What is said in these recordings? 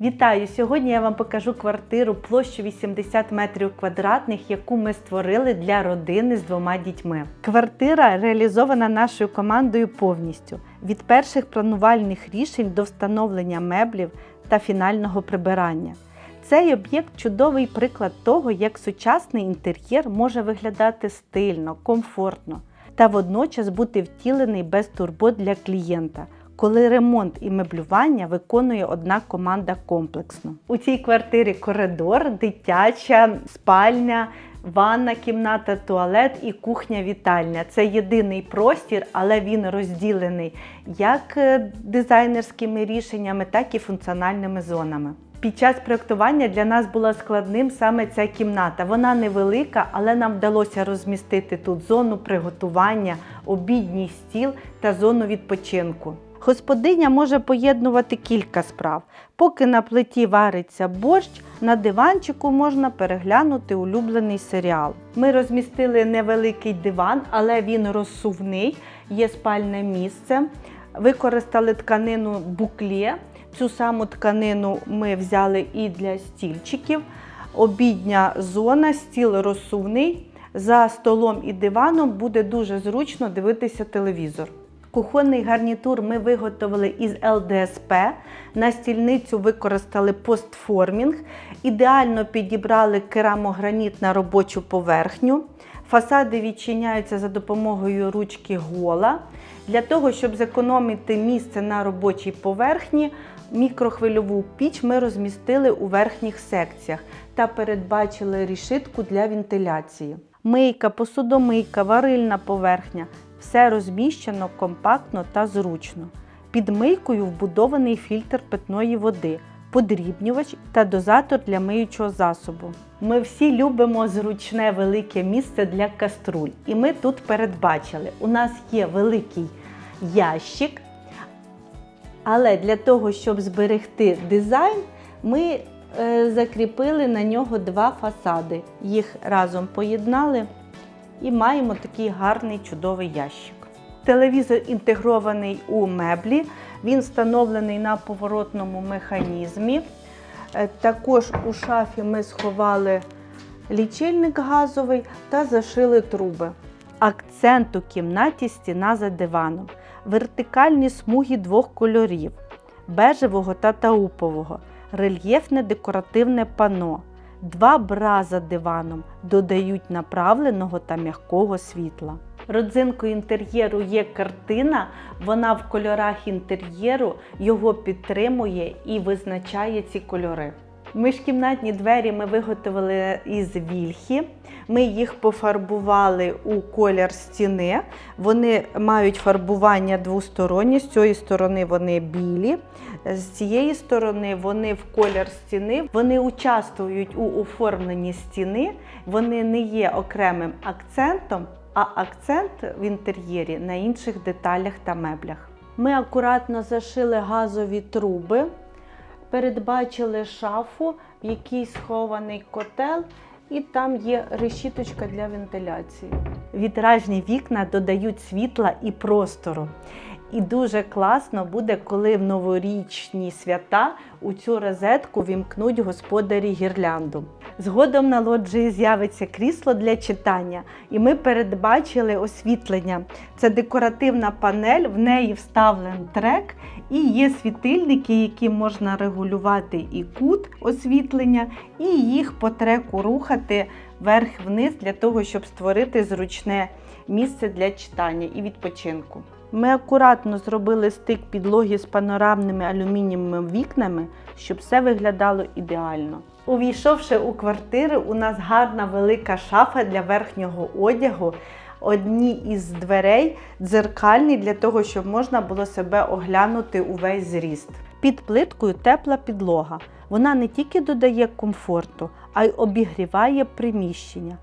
Вітаю! Сьогодні я вам покажу квартиру площу 80 метрів квадратних, яку ми створили для родини з двома дітьми. Квартира реалізована нашою командою повністю від перших планувальних рішень до встановлення меблів та фінального прибирання. Цей об'єкт чудовий приклад того, як сучасний інтер'єр може виглядати стильно, комфортно та водночас бути втілений без турбот для клієнта коли ремонт і меблювання виконує одна команда комплексно. У цій квартирі коридор, дитяча, спальня, ванна, кімната, туалет і кухня-вітальня. Це єдиний простір, але він розділений як е, дизайнерськими рішеннями, так і функціональними зонами. Під час проєктування для нас була складним саме ця кімната. Вона невелика, але нам вдалося розмістити тут зону приготування, обідній стіл та зону відпочинку. Господиня може поєднувати кілька справ. Поки на плиті вариться борщ, на диванчику можна переглянути улюблений серіал. Ми розмістили невеликий диван, але він розсувний, є спальне місце. Використали тканину буклє. Цю саму тканину ми взяли і для стільчиків. Обідня зона, стіл розсувний. За столом і диваном буде дуже зручно дивитися телевізор. Кухонний гарнітур ми виготовили із ЛДСП. На стільницю використали постформінг. Ідеально підібрали керамограніт на робочу поверхню. Фасади відчиняються за допомогою ручки гола. Для того, щоб зекономити місце на робочій поверхні, мікрохвильову піч ми розмістили у верхніх секціях та передбачили рішитку для вентиляції. Мийка, посудомийка, варильна поверхня все розміщено компактно та зручно. Під мийкою вбудований фільтр питної води, подрібнювач та дозатор для миючого засобу. Ми всі любимо зручне велике місце для каструль. І ми тут передбачили, у нас є великий ящик, але для того, щоб зберегти дизайн, ми е, закріпили на нього два фасади. Їх разом поєднали і маємо такий гарний чудовий ящик. Телевізор інтегрований у меблі, він встановлений на поворотному механізмі. Е, Також у шафі ми сховали лічильник газовий та зашили труби. Акцент у кімнаті стіна за диваном, вертикальні смуги двох кольорів бежевого та таупового, рельєфне декоративне пано. Два бра за диваном додають направленого та м'якого світла. Родзинкою інтер'єру є картина, вона в кольорах інтер'єру його підтримує і визначає ці кольори. Міжкімнатні двері ми виготовили із вільхи. Ми їх пофарбували у колір стіни. Вони мають фарбування двостороннє. З цієї сторони вони білі, з цієї сторони вони в колір стіни. Вони участвують у оформленні стіни. Вони не є окремим акцентом, а акцент в інтер'єрі на інших деталях та меблях. Ми акуратно зашили газові труби передбачили шафу, в якій схований котел, і там є решіточка для вентиляції. Вітражні вікна додають світла і простору. І дуже класно буде, коли в новорічні свята у цю розетку вімкнуть господарі гірлянду. Згодом на лоджії з'явиться крісло для читання, і ми передбачили освітлення. Це декоративна панель, в неї вставлений трек, і є світильники, які можна регулювати і кут освітлення, і їх по треку рухати вверх-вниз для того, щоб створити зручне місце для читання і відпочинку. Ми акуратно зробили стик підлоги з панорамними алюмінієвими вікнами, щоб все виглядало ідеально. Увійшовши у квартиру, у нас гарна велика шафа для верхнього одягу. Одні із дверей дзеркальні для того, щоб можна було себе оглянути увесь зріст. Під плиткою тепла підлога. Вона не тільки додає комфорту, а й обігріває приміщення.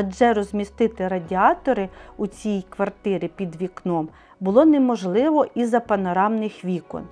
Адже розмістити радіатори у цій квартирі під вікном було неможливо із-за панорамних вікон.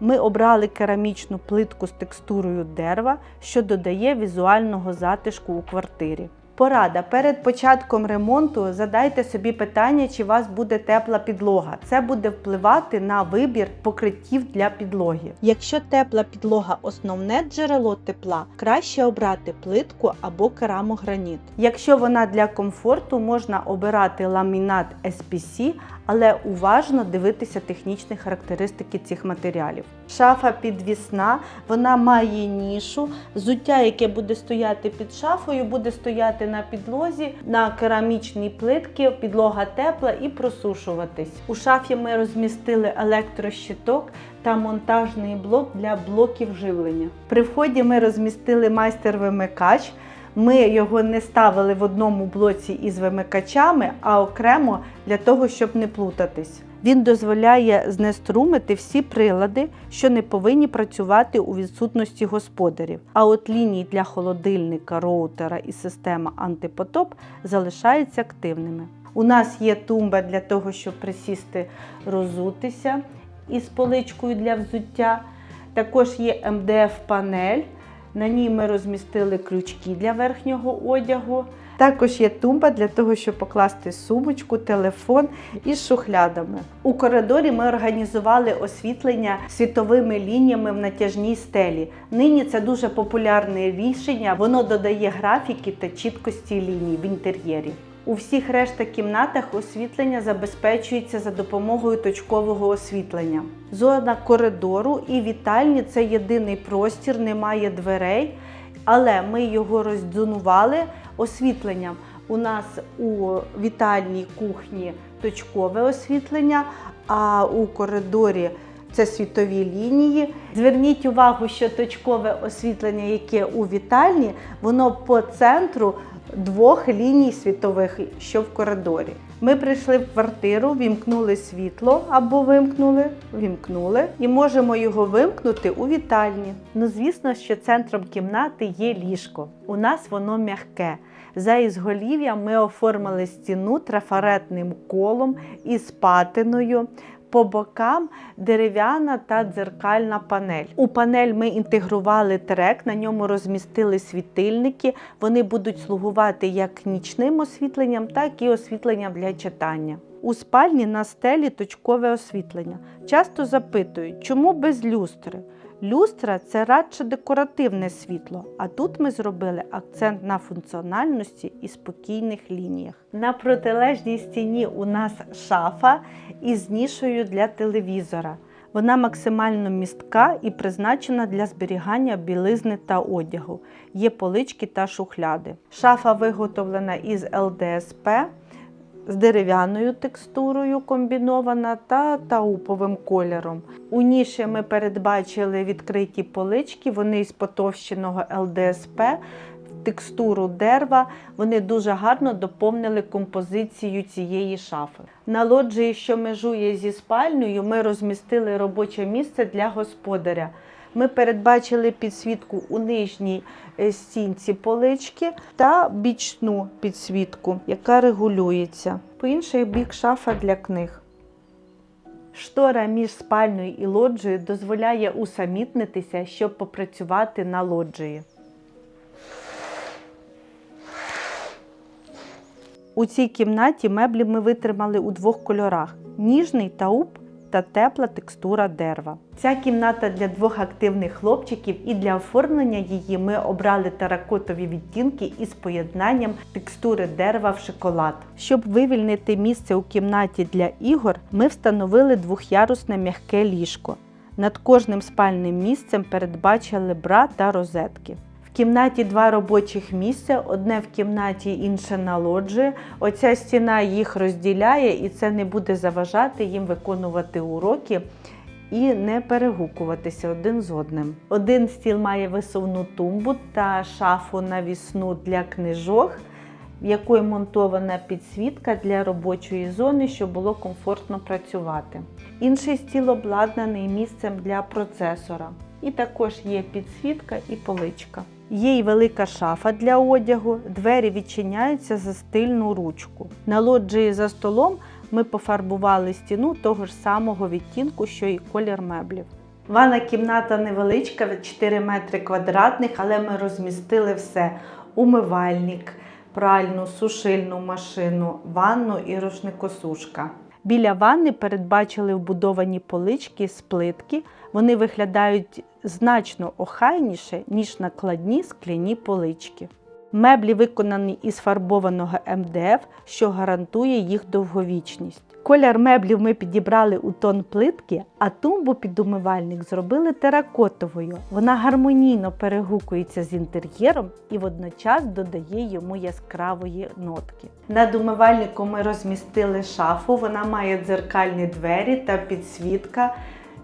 Ми обрали керамічну плитку з текстурою дерева, що додає візуального затишку у квартирі. Порада перед початком ремонту задайте собі питання, чи у вас буде тепла підлога. Це буде впливати на вибір покриттів для підлоги. Якщо тепла підлога основне джерело тепла, краще обрати плитку або керамограніт. Якщо вона для комфорту, можна обирати ламінат SPC, але уважно дивитися технічні характеристики цих матеріалів. Шафа підвісна, вона має нішу. Взуття, яке буде стояти під шафою, буде стояти на підлозі, на керамічній плитці, підлога тепла і просушуватись. У шафі ми розмістили електрощиток та монтажний блок для блоків живлення. При вході ми розмістили майстер-вимикач. Ми його не ставили в одному блоці із вимикачами, а окремо для того, щоб не плутатись. Він дозволяє знеструмити всі прилади, що не повинні працювати у відсутності господарів. А от лінії для холодильника, роутера і система антипотоп залишаються активними. У нас є тумба для того, щоб присісти, розутися із поличкою для взуття. Також є МДФ-панель. На ній ми розмістили крючки для верхнього одягу. Також є тумба для того, щоб покласти сумочку, телефон із шухлядами. У коридорі ми організували освітлення світовими лініями в натяжній стелі. Нині це дуже популярне рішення, воно додає графіки та чіткості ліній в інтер'єрі. У всіх решта кімнатах освітлення забезпечується за допомогою точкового освітлення. Зона коридору і вітальні це єдиний простір, немає дверей, але ми його роздзонували освітленням. У нас у вітальній кухні точкове освітлення, а у коридорі це світові лінії. Зверніть увагу, що точкове освітлення, яке у вітальні, воно по центру двох ліній світових, що в коридорі. Ми прийшли в квартиру, вімкнули світло або вимкнули, вімкнули, і можемо його вимкнути у вітальні. Ну, звісно, що центром кімнати є ліжко. У нас воно м'яке. За ізголів'ям ми оформили стіну трафаретним колом із патиною. По бокам дерев'яна та дзеркальна панель. У панель ми інтегрували трек, на ньому розмістили світильники. Вони будуть слугувати як нічним освітленням, так і освітленням для читання. У спальні на стелі точкове освітлення. Часто запитують, чому без люстри? Люстра це радше декоративне світло, а тут ми зробили акцент на функціональності і спокійних лініях. На протилежній стіні у нас шафа із нішою для телевізора. Вона максимально містка і призначена для зберігання білизни та одягу. Є полички та шухляди. Шафа виготовлена із ЛДСП з дерев'яною текстурою комбінована та тауповим кольором. У ніші ми передбачили відкриті полички, вони із потовщеного ЛДСП, текстуру дерева. Вони дуже гарно доповнили композицію цієї шафи. На лоджії, що межує зі спальнею, ми розмістили робоче місце для господаря. Ми передбачили підсвітку у нижній е, стінці полички та бічну підсвітку, яка регулюється. По інший бік шафа для книг. Штора між спальною і лоджією дозволяє усамітнитися, щоб попрацювати на лоджії. У цій кімнаті меблі ми витримали у двох кольорах: ніжний тауп та тепла текстура дерева. Ця кімната для двох активних хлопчиків, і для оформлення її ми обрали теракотові відтінки із поєднанням текстури дерева в шоколад. Щоб вивільнити місце у кімнаті для ігор, ми встановили двохярусне м'яке ліжко. Над кожним спальним місцем передбачили бра та розетки. Кімнаті два робочих місця, одне в кімнаті, інше на лоджії. Оця стіна їх розділяє, і це не буде заважати їм виконувати уроки і не перегукуватися один з одним. Один стіл має висувну тумбу та шафу навісну для книжок, в якої монтована підсвітка для робочої зони, щоб було комфортно працювати. Інший стіл обладнаний місцем для процесора. І також є підсвітка і поличка. Є й велика шафа для одягу, двері відчиняються за стильну ручку. На лоджії за столом ми пофарбували стіну того ж самого відтінку, що і колір меблів. Ванна кімната невеличка, 4 метри квадратних, але ми розмістили все: умивальник, пральну, сушильну машину, ванну і рушникосушка. Біля ванни передбачили вбудовані полички з плитки. Вони виглядають значно охайніше, ніж накладні скляні полички. Меблі виконані із фарбованого МДФ, що гарантує їх довговічність. Колір меблів ми підібрали у тон плитки, а тумбу під умивальник зробили теракотовою. Вона гармонійно перегукується з інтер'єром і водночас додає йому яскравої нотки. Над умивальником ми розмістили шафу, вона має дзеркальні двері та підсвітка.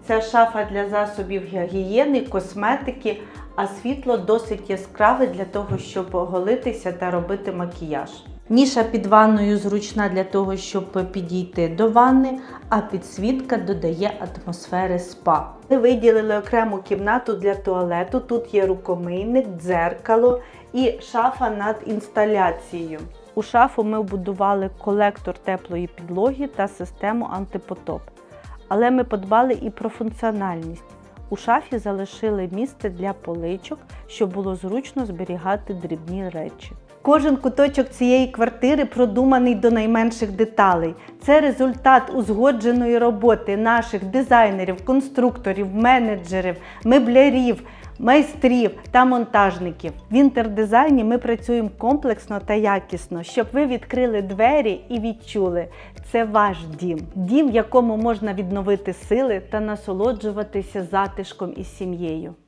Ця шафа для засобів гігієни, косметики, а світло досить яскраве для того, щоб оголитися та робити макіяж. Ніша під ванною зручна для того, щоб підійти до ванни, а підсвітка додає атмосфери спа. Ми виділили окрему кімнату для туалету. Тут є рукомийник, дзеркало і шафа над інсталяцією. У шафу ми вбудували колектор теплої підлоги та систему антипотоп. Але ми подбали і про функціональність. У шафі залишили місце для поличок, щоб було зручно зберігати дрібні речі. Кожен куточок цієї квартири продуманий до найменших деталей. Це результат узгодженої роботи наших дизайнерів, конструкторів, менеджерів, меблярів, майстрів та монтажників. В інтердизайні ми працюємо комплексно та якісно, щоб ви відкрили двері і відчули, це ваш дім. Дім, в якому можна відновити сили та насолоджуватися затишком із сім'єю.